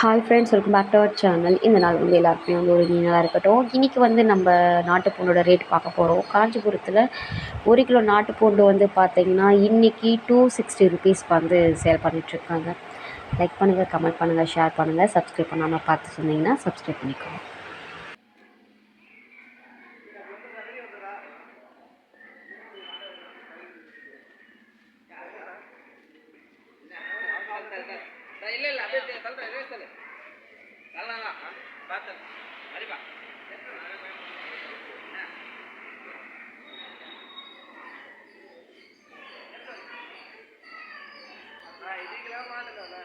Hi friends welcome back to our channel இந்த நாள் வந்து எல்லாருக்குமே வந்து ஒரு இனிய இருக்கட்டும். இன்றைக்கி வந்து நம்ம நாட்டுப்பூண்டோட ரேட் பார்க்க போகிறோம் காஞ்சிபுரத்தில் ஒரு கிலோ நாட்டுப்பூண்டு வந்து பார்த்தீங்கன்னா இன்றைக்கி டூ சிக்ஸ்டி ருபீஸ் வந்து சேல் பண்ணிகிட்ருக்காங்க லைக் பண்ணுங்கள் கமெண்ட் பண்ணுங்கள் ஷேர் பண்ணுங்கள் சப்ஸ்கிரைப் பண்ணாமல் பார்த்து சொன்னீங்கன்னா சப்ஸ்கிரைப் பண்ணிக்கோங்க. இல்லை இல்லை அப்படியே சொல்கிறேன் இதே சொல்லு. நல்லா தான் பார்த்து சரிப்பா இதுக்கெல்லாம் மாறுதானே